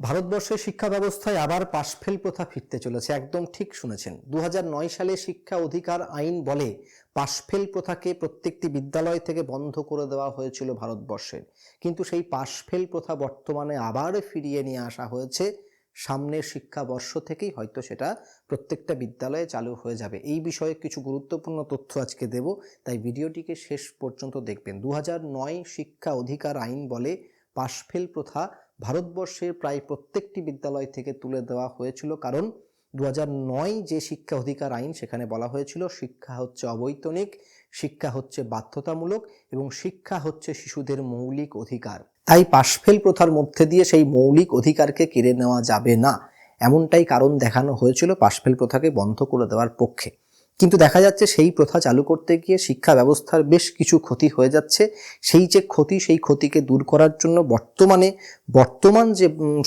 ভারতবর্ষের শিক্ষা ব্যবস্থায় আবার পাশফেল প্রথা ফিরতে চলেছে, একদম ঠিক শুনেছেন। দু হাজার নয় সালে শিক্ষা অধিকার আইন বলে পাশফেল প্রথাকে প্রত্যেকটি বিদ্যালয় থেকে বন্ধ করে দেওয়া হয়েছিল ভারতবর্ষের কিন্তু সেই পাশফেল প্রথা বর্তমানে আবার ফিরিয়ে নিয়ে আসা হয়েছে। সামনের শিক্ষাবর্ষ থেকেই হয়তো সেটা প্রত্যেকটা বিদ্যালয়ে চালু হয়ে যাবে। এই বিষয়ে কিছু গুরুত্বপূর্ণ তথ্য আজকে দেব, তাই ভিডিওটিকে শেষ পর্যন্ত দেখবেন। দু হাজার নয় শিক্ষা অধিকার আইন বলে পাশফেল প্রথা ভারতবর্ষের প্রায় প্রত্যেকটি বিদ্যালয় থেকে তুলে দেওয়া হয়েছিল। কারণ দু নয় যে শিক্ষা অধিকার আইন সেখানে বলা হয়েছিল, শিক্ষা হচ্ছে অবৈতনিক, শিক্ষা হচ্ছে বাধ্যতামূলক এবং শিক্ষা হচ্ছে শিশুদের মৌলিক অধিকার। তাই পাশফেল প্রথার মধ্যে দিয়ে সেই মৌলিক অধিকারকে কেড়ে নেওয়া যাবে না। এমনটাই কারণ দেখানো হয়েছিল পাশফেল প্রথাকে বন্ধ করে দেওয়ার পক্ষে। কিন্তু দেখা যাচ্ছে সেই প্রথা চালু করতে গিয়ে শিক্ষা ব্যবস্থার বেশ কিছু ক্ষতি হয়ে যাচ্ছে। সেই যে ক্ষতি, সেই ক্ষতিকে দূর করার জন্য বর্তমানে, বর্তমান যে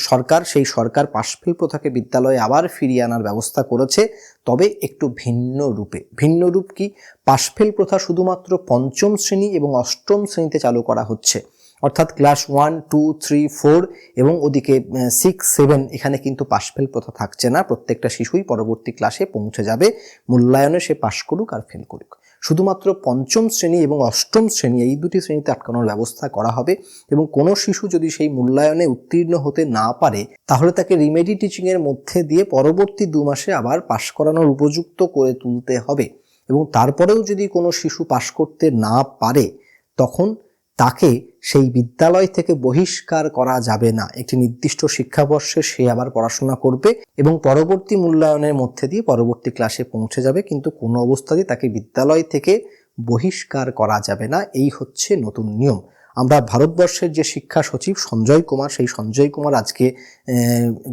সরকার, সেই সরকার পাশফেল প্রথাকে বিদ্যালয়ে আবার ফিরিয়ে আনার ব্যবস্থা করেছে, তবে একটু ভিন্ন রূপে। ভিন্ন রূপ কি? পাশফেল প্রথা শুধুমাত্র পঞ্চম শ্রেণি এবং অষ্টম শ্রেণীতে চালু করা হচ্ছে। অর্থাৎ class one two three four এবং ওদিকে সিক্স সেভেন এখানে কিন্তু পাশফেল প্রথা থাকছে না। প্রত্যেকটা শিশুই পরবর্তী ক্লাসে পৌঁছে যাবে। মূল্যায়নে সে পাশ করুক আর ফেল করুক। শুধুমাত্র পঞ্চম শ্রেণি এবং অষ্টম শ্রেণি এই দুটি শ্রেণীতে আটকানোর ব্যবস্থা করা হবে এবং কোনো শিশু যদি সেই মূল্যায়নে উত্তীর্ণ হতে না পারে, তাহলে তাকে রিমেডি টিচিংয়ের মধ্যে দিয়ে পরবর্তী দু মাসে আবার পাশ করানোর উপযুক্ত করে তুলতে হবে। এবং তারপরেও যদি কোনো শিশু পাশ করতে না পারে, তখন তাকে সেই বিদ্যালয় থেকে বহিষ্কার করা যাবে না। একটি নির্দিষ্ট শিক্ষাবর্ষে সে আবার পড়াশোনা করবে এবং পরবর্তী মূল্যায়নের মধ্যে দিয়ে পরবর্তী ক্লাসে পৌঁছে যাবে, কিন্তু কোনো অবস্থাতেই তাকে বিদ্যালয় থেকে বহিষ্কার করা যাবে না। এই হচ্ছে নতুন নিয়ম। আমরা ভারতবর্ষের যে শিক্ষা সচিব সঞ্জয় কুমার, সেই সঞ্জয় কুমার আজকে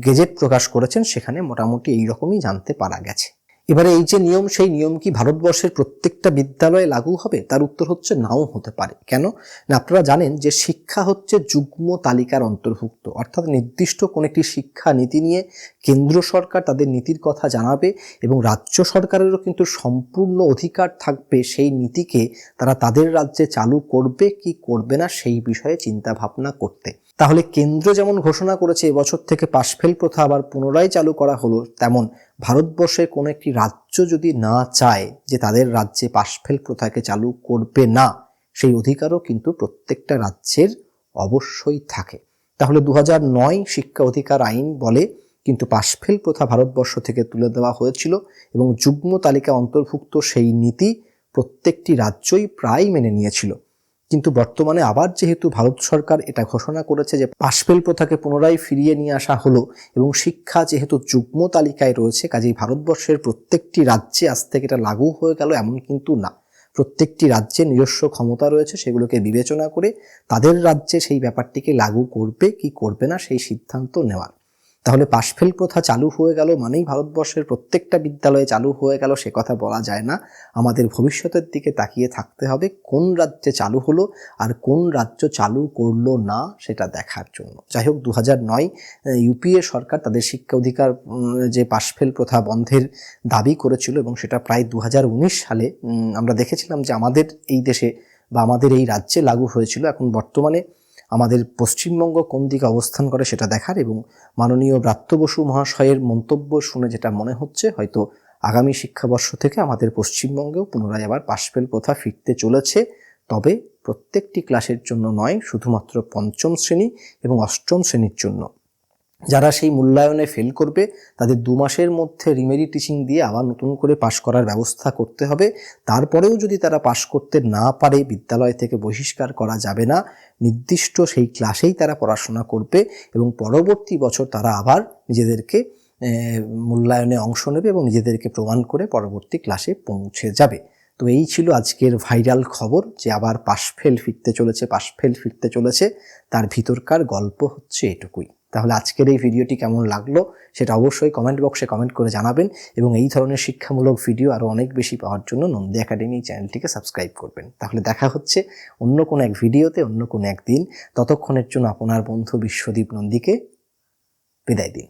গেজেট প্রকাশ করেছেন, সেখানে মোটামুটি এই রকমই জানতে পারা গেছে। এবারে এই যে নিয়ম, সেই নিয়ম কি ভারতবর্ষের প্রত্যেকটা বিদ্যালয়ে লাগু হবে? তার উত্তর হচ্ছে নাও হতে পারে। কেন? না, আপনারা জানেন যে শিক্ষা হচ্ছে যুগ্ম তালিকার অন্তর্ভুক্ত। অর্থাৎ নির্দিষ্ট কোন একটি শিক্ষা নীতি নিয়ে কেন্দ্র সরকার তাদের নীতির কথা জানাবে এবং রাজ্য সরকারেরও কিন্তু সম্পূর্ণ অধিকার থাকবে সেই নীতিকে তারা তাদের রাজ্যে চালু করবে কি করবে না সেই বিষয়ে চিন্তা ভাবনা করতে। তাহলে কেন্দ্র যেমন ঘোষণা করেছে, এবছর থেকে পাশফেল প্রথা আবার পুনরায় চালু করা হলো, তেমন ভারতবর্ষের কোনো একটি রাজ্য যদি না চায় যে তাদের রাজ্যে পাশফেল প্রথাকে চালু করবে না, সেই অধিকারও কিন্তু প্রত্যেকটা রাজ্যের অবশ্যই থাকে। তাহলে দু নয় শিক্ষা অধিকার আইন বলে কিন্তু পাশফেল প্রথা ভারতবর্ষ থেকে তুলে দেওয়া হয়েছিল এবং যুগ্ম তালিকা অন্তর্ভুক্ত সেই নীতি প্রত্যেকটি রাজ্যই প্রায় মেনে নিয়েছিল। কিন্তু বর্তমানে আবার যেহেতু ভারত সরকার এটা ঘোষণা করেছে যে পাশফেল প্রথাকে পুনরায় ফিরিয়ে নিয়ে আসা হলো এবং শিক্ষা যেহেতু যুগ্ম তালিকায় রয়েছে, কাজেই ভারতবর্ষের প্রত্যেকটি রাজ্যে আজ থেকে এটা লাগু হয়ে গেল এমন কিন্তু না। প্রত্যেকটি রাজ্যে নিজস্ব ক্ষমতা রয়েছে, সেগুলোকে বিবেচনা করে তাদের রাজ্যে সেই ব্যাপারটিকে লাগু করবে কি করবে না সেই সিদ্ধান্ত নেওয়ার। তাহলে পাশফেল প্রথা চালু হয়ে গেল মানেই ভারতবর্ষের প্রত্যেকটা বিদ্যালয়ে চালু হয়ে গেল, সে কথা বলা যায় না। আমাদের ভবিষ্যতের দিকে তাকিয়ে থাকতে হবে কোন রাজ্যে চালু হলো আর কোন রাজ্য চালু করল না সেটা দেখার জন্য। যাই হোক দু নয় ইউপিএ সরকার তাদের শিক্ষা অধিকার যে পাশফেল প্রথা বন্ধের দাবি করেছিল এবং সেটা প্রায় দু হাজার উনিশ সালে আমরা দেখেছিলাম যে আমাদের এই দেশে বা আমাদের এই রাজ্যে লাগু হয়েছিল। এখন বর্তমানে আমাদের পশ্চিমবঙ্গ কোন দিকে অবস্থান করে সেটা দেখার এবং মাননীয় ব্রাত্য বসু মহাশয়ের মন্তব্য শুনে যেটা মনে হচ্ছে, হয়তো আগামী শিক্ষাবর্ষ থেকে আমাদের পশ্চিমবঙ্গেও পুনরায় আবার পাশফেল প্রথা ফিরতে চলেছে। তবে প্রত্যেকটি ক্লাসের জন্য নয়, শুধুমাত্র পঞ্চম শ্রেণি এবং অষ্টম শ্রেণির জন্য। যারা সেই মূল্যায়নে ফেল করবে, তাদের দু মাসের মধ্যে রিমেডি টিচিং দিয়ে আবার নতুন করে পাশ করার ব্যবস্থা করতে হবে। তারপরেও যদি তারা পাশ করতে না পারে, বিদ্যালয় থেকে বহিষ্কার করা যাবে না। নির্দিষ্ট সেই ক্লাসেই তারা পড়াশোনা করবে এবং পরবর্তী বছর তারা আবার নিজেদেরকে মূল্যায়নে অংশ নেবে এবং নিজেদেরকে প্রমাণ করে পরবর্তী ক্লাসে পৌঁছে যাবে। তো এই ছিল আজকের ভাইরাল খবর যে আবার পাশফেল ফিরতে চলেছে, পাশফেল ফিরতে চলেছে। তার ভিতরকার গল্প হচ্ছে এটুকুই। তাহলে আজকের এই ভিডিওটি কেমন লাগল সেটা অবশ্যই কমেন্ট বক্সে কমেন্ট করে জানাবেন এবং এই ধরনের শিক্ষামূলক ভিডিও আরও অনেক বেশি পাওয়ার জন্য নন্দী একাডেমি চ্যানেলটিকে সাবস্ক্রাইব করবেন। তাহলে দেখা হচ্ছে অন্য কোনো এক ভিডিওতে, অন্য কোনো একদিন। ততক্ষণের জন্য আপনার বন্ধু বিশ্বদীপ নন্দীকে বিদায় দিন।